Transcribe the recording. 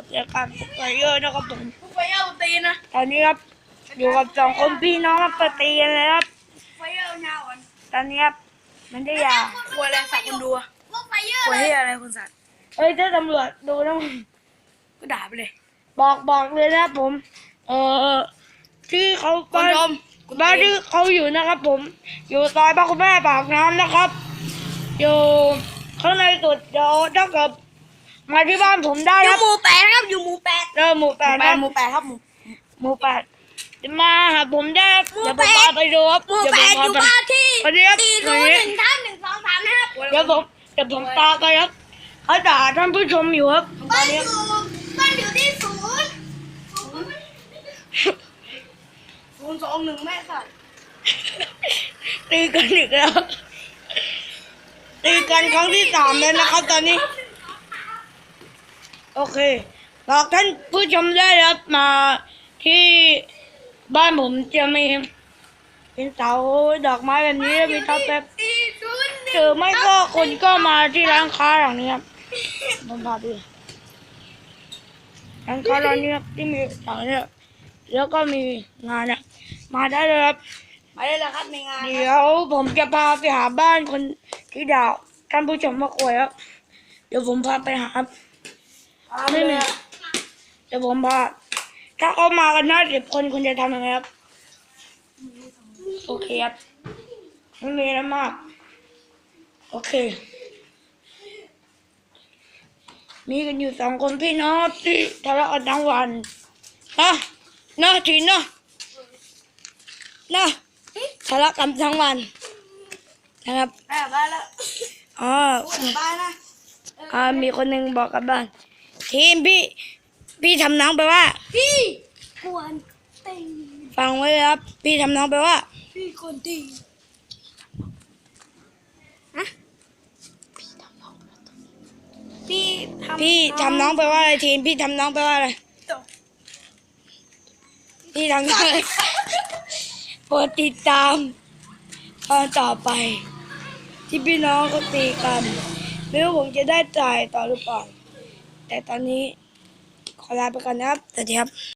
กับรายการฟุกไฟเยอร์นะครับผมกูไฟเอาตีนะตอนนี้ครับอยู่กับสองคนพี่น้องครับปตีกันเลยครับ ไฟเอาหน้าอ่อนตอนนี้ครับมันได้ยาควยอะไรสักคนดูอะพวกไฟเยอร์ควยเลยเฮียอะไรคุณสัตว์เอ้ยถ้าตำรวจดูนะก็ด่าไปเลย บอกบอกเลยนะครับผม เออที่เขาคุณชมบ้านที่เขาอยู่นะครับ ผม อยู่ซอยพระคุณแม่ปากน้ำนะครับ อยู่ข้างในสุดเดี๋ยวถ้าเกิด มาที่บ้านผมได้อคยู่รับหมู่แปดครับอยู่หมู่แปดเจอหมู่แปดแปนะดหมู่แปดครับหมู่ หมู่แปดมาหาผมได้ครับเดี๋ยวผมพาไปดูครับหมู่เดี๋ยวแปผมดพาอยู่ไปบ้านที่สวัสดีครับ สี่สศูวันสย์ดีหนึ่งท่านหนึ่งสองสามนะครับเดี๋ยวผมเดี๋ยวผมตามไปครับเขาด่าท่านผู้ชมอยู่ครับตบ้าอนนอนี้ยู่บ้านอยู่ที่ศูนย์ศูนย์สองหนึ่งแม่สัตว์ตีกันอีกแล้วตีกันครั้งที่สามเลยนะครับ ตอนนี้ โอเคบอกท่านผู้ชมได้ครับมาที่บ้านผมจะมีเป็นเสาดอกไม้แบบนี้แล้วมีท็อปแบบสี่ศูนย์หหนึ่งรือไม่ก็คนก็มาที่ร้านค้าหลังนี้ครับผมพาดูร้านค้าร้านนี้ครับที่มีเสาเนี่ยแล้วก็มีงานเนี่ยมาได้เลยครับไปได้แล้วครับในงานเดี๋ยวผมจะพาไปหาบ้านคนที่ดาวท่านผู้ชมมาคุยครับเดี๋ยวผมพาไปหา ครับไม่มีเดี๋ยวผมพาถ้าเขามากันนะสิบคนคุณจะทำยังไงครับ โอเคครับไม่มีอะไรมาก โอเค มีกันอยู่สองคนพี่น้องครับที่ทะเลาะกันทั้งวันนะนะทีนะนะทะเลาะกันทั้งวัน นะครับแม่กลับบ้านแล้วอ๋อกลับบ้านนะอ่ามีคนหนึ่งบอกกลับบ้าน ทีมพี่ พี่ทำน้องไปว่า พี่กวนตีฟังไว้เลยครับ พี่ทำน้องไปว่า พี่คนตีพี่ทำพี่ทำน้องไปว่าอะไรทีมพี่ทำน้องไปว่าอะไรพี่ทำน้องอะไรโปรดติดตามตอนต่อไป ที่พี่น้องก็ตีกันไม่รู้ผมจะได้จ่ายต่อหรือเปล่า แต่ตอนนี้ขอลาไปก่อนนะครับสวัสดีครับ